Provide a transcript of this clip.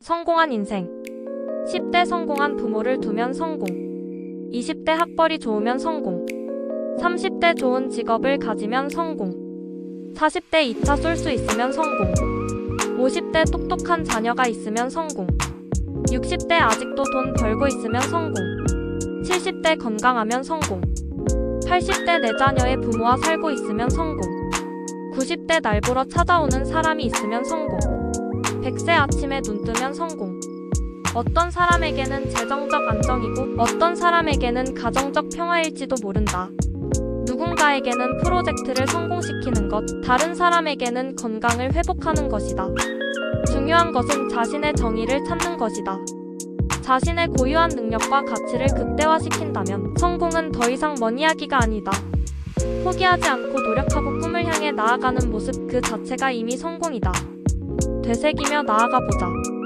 성공한 인생. 10대 성공한 부모를 두면 성공. 20대 학벌이 좋으면 성공. 30대 좋은 직업을 가지면 성공. 40대 2차 쏠 수 있으면 성공. 50대 똑똑한 자녀가 있으면 성공. 60대 아직도 돈 벌고 있으면 성공. 70대 건강하면 성공. 80대 내 자녀의 부모와 살고 있으면 성공. 90대 날 보러 찾아오는 사람이 있으면 성공 100세 아침에 눈 뜨면 성공 어떤 사람에게는 재정적 안정이고 어떤 사람에게는 가정적 평화일지도 모른다. 누군가에게는 프로젝트를 성공시키는 것, 다른 사람에게는 건강을 회복하는 것이다. 중요한 것은 자신의 정의를 찾는 것이다. 자신의 고유한 능력과 가치를 극대화시킨다면 성공은 더 이상 먼 이야기가 아니다. 포기하지 않고 노력하고 꿈을 향해 나아가는 모습 그 자체가 이미 성공이다. 되새기며 나아가 보자.